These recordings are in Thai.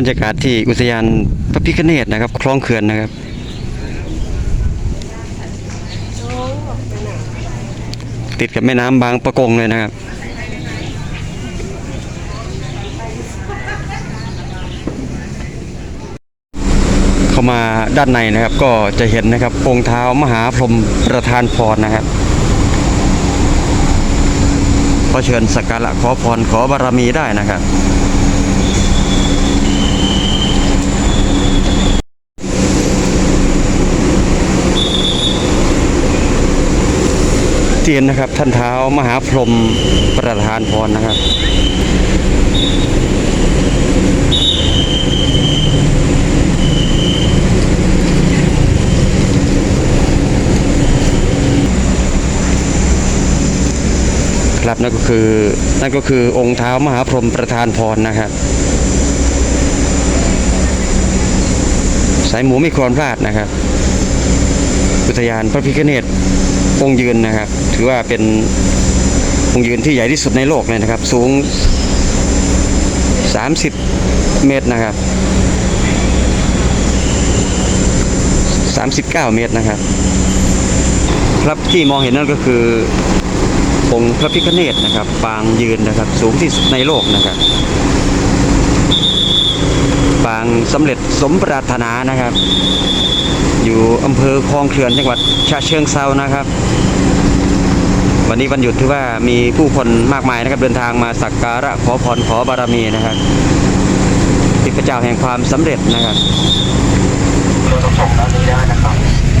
รรยากาศที่อุทยานพระพิฆเนศนะครับ คลองเขื่อนนะครับติดกับแม่น้ำบางประกงเลยนะครับเข้ามาด้านในนะครับ ก็จะเห็นนะครับองค์เท้ามหาพรหมประธานพรนะครับก็เชิญสักการะขอพรขอบารมีได้นะครับ เห็นนะครับ ท่านเท้ามหาพรหมประธานพรนะครับครับนั่นก็คือนั่นก็คือองค์เท้ามหาพรหมประธานพรนะครับสายหมูไม่ควรพลาดนะครับ อุทยานพระพิฆเนศองค์ยืนนะครับ ถือว่าเป็นองค์ยืนที่ใหญ่ที่สุดในโลกเลยนะครับ สูง 30 เมตรนะครับ 39 เมตรนะครับ ครับที่มองเห็นนั่นก็คือองค์พระพิฆเนศนะครับ ปางยืนนะครับ สูงที่สุดในโลกนะครับ ปางสำเร็จสมปรารถนานะครับ อยู่อำเภอคลองเขื่อนจังหวัดฉะเชิงเซานะครับ วันนี้วันหยุดถือว่ามีผู้คนมากมายนะครับเดินทางมาสักการะขอพรขอบารมีนะครับที่พระเจ้าแห่งความสำเร็จนะครับ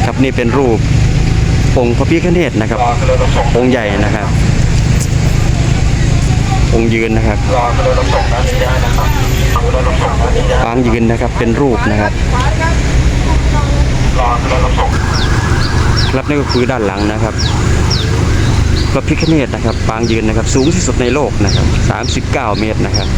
ครับนี่เป็นรูปองค์พระพิฆเนศนะครับ องค์ใหญ่นะครับ องค์ยืนนะครับปางยืนนะครับเป็นรูปนะครับครับนี่ก็คือด้านหลังนะครับ พระพิฆเนศนะครับ ปางยืนนะครับ สูงที่สุดในโลกนะครับ 39 เมตรนะครับ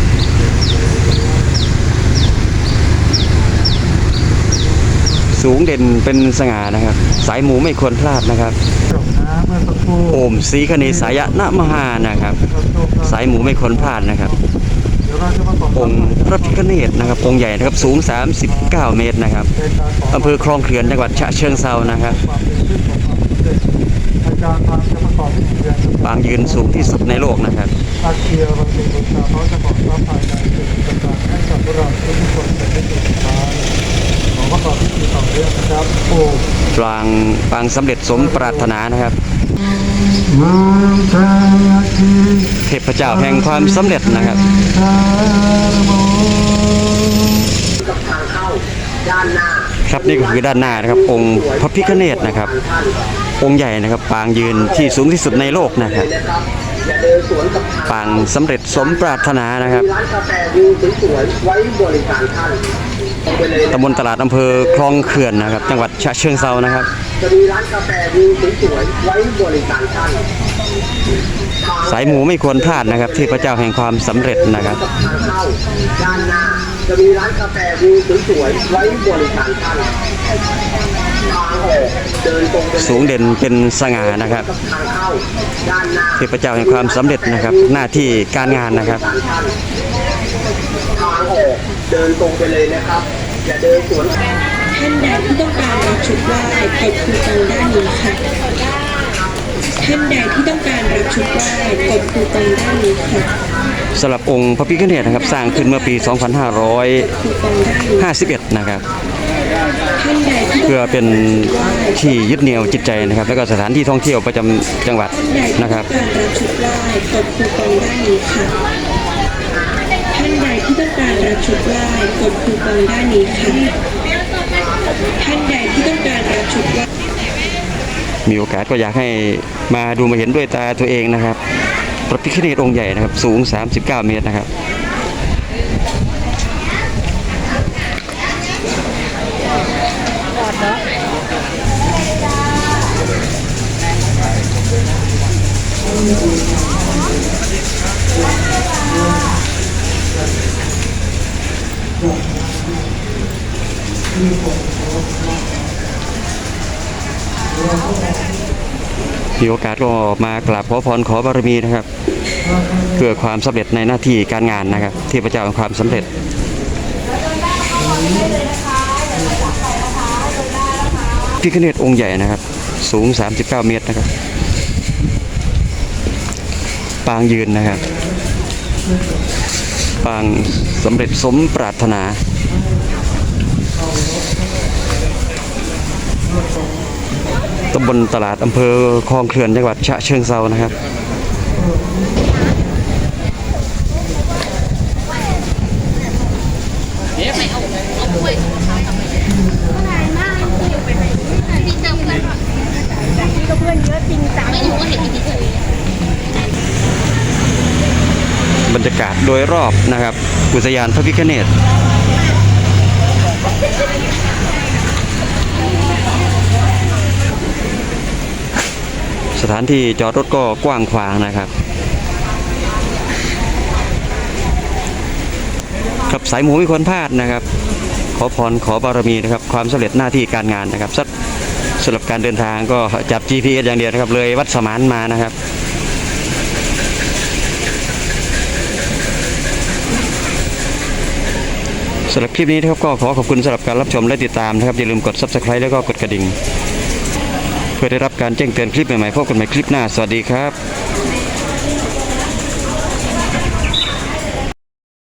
สูงเด่นเป็นสง่านะครับ สายหมูไม่ควรพลาดนะครับจบนะเมื่อสักครู่โอมสีคเนสายะนะมหานะครับ สายหมูไม่ควรพลาดนะครับเดี๋ยวเราจะมาบอกองค์พระพิฆเนศนะครับ องค์ใหญ่นะครับสูง 39 เมตรนะครับในการขออำเภอคลองเขื่อนจังหวัดฉะเชิงเซานะครับความเป็นชื่อของความสำเร็จอาจารย์ทางจะประกอบพิธีเรียนปางยืนสูงที่สุดในโลกนะครับอาเคียร์บางสิ่งบางอย่างเขาจะบอกว่าภายในเป็นประการให้กับพวกเราทุกคนเป็นที่สุดท้ายขอประกอบพิธีต่อเนื่องนะครับโอ้ปางปางสำเร็จสมปรารถนานะครับมังคาทีเทพเจ้าแห่งความสำเร็จนะครับสารโมกับทางเข้าด้านหน้าครับนี่ก็คือด้านหน้านะครับองค์พระพิฆเนศนะครับท่าน องค์ใหญ่นะครับ ปางยืนที่สูงที่สุดในโลกนะครับปางสำเร็จสมปรารถนานะครับตรงไปเลยนะตำบลตลาดอำเภอคลองเขื่อนนะครับ จังหวัดฉะเชิงเซานะครับจะมีร้านกาแฟวิวสวยๆไว้บริการท่านสายหมูไม่ควรพลาดนะครับเทพระเจ้าแห่งความสำเร็จนะครับด้านหน้าจะมีร้านกาแฟวิวสวยๆไว้บริการท่าน ทางออกเดินตรงไปเลยสูงเด่นเป็นสง่านะครับกับทางเข้าด้านหน้าเทพเจ้าแห่งความสำเร็จนะครับ หน้าที่การงานนะครับทางออกเดินตรงไปเลยนะครับ อย่าเดินสวนท่านใดที่ต้องการรับชุดไหว้กดคูปองด้านนี้ค่ะท่านใดที่ต้องการรับชุดไหว้กดคูปองด้านนี้ค่ะสำหรับองค์พระพิฆเนศนะครับ สร้างขึ้นเมื่อปีคูปองด้านนี้2551 นะครับท่านใดที่ เพื่อเป็นที่ยึดเหนี่ยวจิตใจนะครับ แล้วก็สถานที่ท่องเที่ยวประจำจังหวัดนะครับการรับชุดไหว้กดคูปองด้นี้ค่ะท่านใดที่ต้องการรับชุดไหว้กดคูปองด้านนี้ค่ะท่านใดที่ต้องการรับชุดไหว้มีโอกาสก็อยากให้มาดูมาเห็นด้วยตาตัวเองนะครับพระพิฆเนศองค์ใหญ่นะครับ สูง 39 เมตรนะครับ มีโอกาสก็มากราบขอพรขอบารมีนะครับ เพื่อความสำเร็จในหน้าที่การงานนะครับเทพเจ้าแห่งความสำเร็จพิคเนตองค์ใหญ่นะครับ สูง 39 เมตรนะครับ ปางยืนนะครับ ปางสำเร็จสมปรารถนา ตำบลตลาดอำเภอคลองเขื่อนจังหวัดฉะเชิงเซานะครับบรรย รยากาศโดยรอบนะครับอุทยานพระพิฆเนศสถานที่จอดรถก็กว้างขวางนะครับครับสายหมูไม่ควรพลาดนะครับ ขอพรขอบารมีนะครับ ความสำเร็จหน้าที่การงานนะครับสักสำหรับการเดินทางก็จับ GPS อย่างเดียวนะครับ เลยวัดสมานมานะครับ สำหรับคลิปนี้นะครับก็ขอขอบคุณสำหรับการรับชมและติดตามนะครับอย่าลืมกด subscribe แล้วก็กดกระดิ่ง เพื่อได้รับการแจ้งเตือนคลิปใหม่ๆพบกันใหม่คลิปหน้าสวัสดีครับ